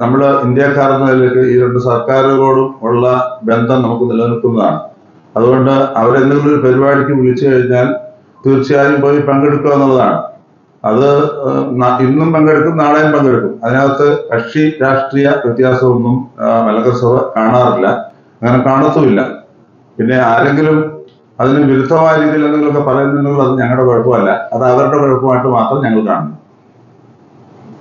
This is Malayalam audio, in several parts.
നമ്മൾ എന്ന നിലയ്ക്ക് ഈ രണ്ട് സർക്കാരുകളോടും ഉള്ള ബന്ധം നമുക്ക് നിലനിൽക്കുന്നതാണ്. അതുകൊണ്ട് അവരെന്തെങ്കിലും ഒരു പരിപാടിക്ക് വിളിച്ചു കഴിഞ്ഞാൽ തീർച്ചയായും പോയി പങ്കെടുക്കുക എന്നുള്ളതാണ്. അത് ഇന്നും പങ്കെടുക്കും നാളെയും പങ്കെടുക്കും. അതിനകത്ത് കക്ഷി രാഷ്ട്രീയ വ്യത്യാസമൊന്നും മലകസഭ കാണാറില്ല. അങ്ങനെ കാണത്തുമില്ല. പിന്നെ ആരെങ്കിലും അതിന് വിരുദ്ധമായ രീതിയിൽ എന്തെങ്കിലുമൊക്കെ പറയുന്നുണ്ടെങ്കിൽ അത് ഞങ്ങളുടെ കുഴപ്പമല്ല. അത് അവരുടെ കുഴപ്പമായിട്ട് മാത്രം ഞങ്ങൾ കാണുന്നു.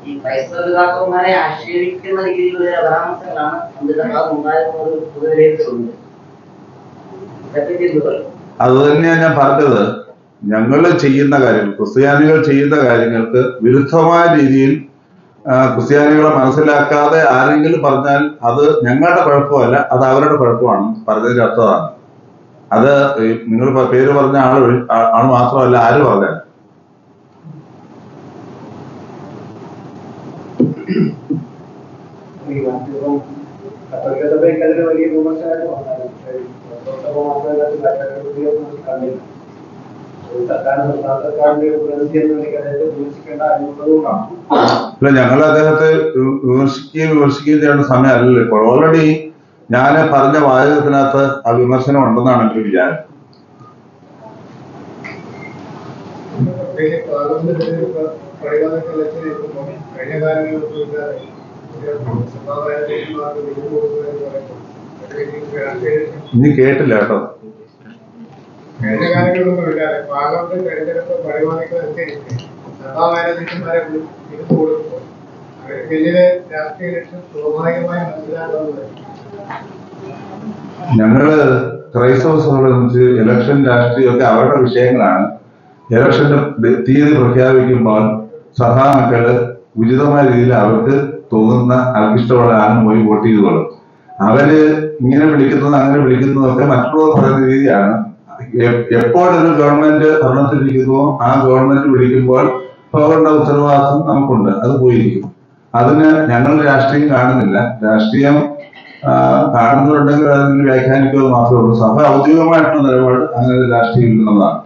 ഈ ക്രൈസ്തവ വികാസവുമാരെ ആക്ഷേപിക്കുന്ന രീതിയിലുള്ള പരാമർശങ്ങളാണ് അന്ത്യസഭാ ഉണ്ടായിരുന്ന ഒരു പൊതുവിലയിരുത്തലുണ്ട് ഇതേപ്പറ്റി എന്ത് പറയും? അത് തന്നെയാണ് ഞാൻ പറഞ്ഞത്. ഞങ്ങൾ ചെയ്യുന്ന കാര്യങ്ങൾ ക്രിസ്ത്യാനികൾ ചെയ്യുന്ന കാര്യങ്ങൾക്ക് വിരുദ്ധമായ രീതിയിൽ ക്രിസ്ത്യാനികളെ മനസ്സിലാക്കാതെ ആരെങ്കിലും പറഞ്ഞാൽ അത് ഞങ്ങളുടെ കുഴപ്പമല്ല അത് അവരുടെ കുഴപ്പമാണ് പറഞ്ഞതിന്റെ അർത്ഥമാണ് അത് നിങ്ങൾ പേര് പറഞ്ഞ ആൾ ആൾ മാത്രമല്ല ആര് പറഞ്ഞാൽ ഈ മാധ്യമം കത്തോലിക്ക സഭയ്ക്ക് അതിന് വലിയ വിമർശനമായിട്ട് വന്നായിരുന്നു. പക്ഷേ ഈ ക്രൈസ്തവ മാത്രമല്ല, ഇത് കാറ്റഗറിയെ കുറിച്ച് കണ്ടില്ല. ഒരു സർക്കാർ സംസ്ഥാന സർക്കാരിന്റെ ഒരു പ്രതിനിധി എന്ന നിലയ്ക്ക് അദ്ദേഹത്തെ വിമർശിക്കേണ്ട എന്നുള്ളതുകൊണ്ടാണ് അല്ല ഞങ്ങൾ അദ്ദേഹത്തെ വിമർശിക്കുകയും വിമർശിക്കുകയും ചെയ്യേണ്ട സമയമല്ലല്ലോ ഇപ്പോൾ. ഓൾറെഡി ഞാൻ പറഞ്ഞ വാചകത്തിനകത്ത് ആ വിമർശനം ഉണ്ടെന്നാണ് എനിക്ക് വിചാരം. പാർലമെന്റ് പടിവാദത്തെ കേട്ടില്ല കേട്ടോ. രാഷ്ട്രീയ സ്വാഭാവികമായി ഞങ്ങൾ ക്രൈസ്തവ സംബന്ധിച്ച് ഇലക്ഷൻ രാഷ്ട്രീയമൊക്കെ അവരുടെ വിഷയങ്ങളാണ്. ഇലക്ഷന്റെ തീയതി പ്രഖ്യാപിക്കുമ്പോൾ സഭാമക്കൾ ഉചിതമായ രീതിയിൽ അവർക്ക് തോന്നുന്ന അവർക്കിഷ്ടമുള്ള ആളും പോയി വോട്ട് ചെയ്തുകൊള്ളും അവർ ഇങ്ങനെ വിളിക്കുന്നത് അങ്ങനെ വിളിക്കുന്നതൊക്കെ മറ്റുള്ളവർ പറയുന്ന രീതിയാണ്. എപ്പോഴൊരു ഗവൺമെന്റ് ഭരണത്തിലിരിക്കുന്നുവോ ആ ഗവൺമെന്റ് വിളിക്കുമ്പോൾ അവരുടെ ഉത്തരവാദിത്വം നമുക്കുണ്ട്. അത് പോയിരിക്കും. അതിന് ഞങ്ങൾ രാഷ്ട്രീയം കാണുന്നില്ല. രാഷ്ട്രീയം കാണുന്നുണ്ടെങ്കിൽ അതിന് വ്യാഖ്യാനിക്കുക മാത്രമേ ഉള്ളൂ. സഭ ഔദ്യോഗികമായിട്ടുള്ള നിലപാട് അങ്ങനെ രാഷ്ട്രീയം ഇല്ലെന്നുള്ളതാണ്.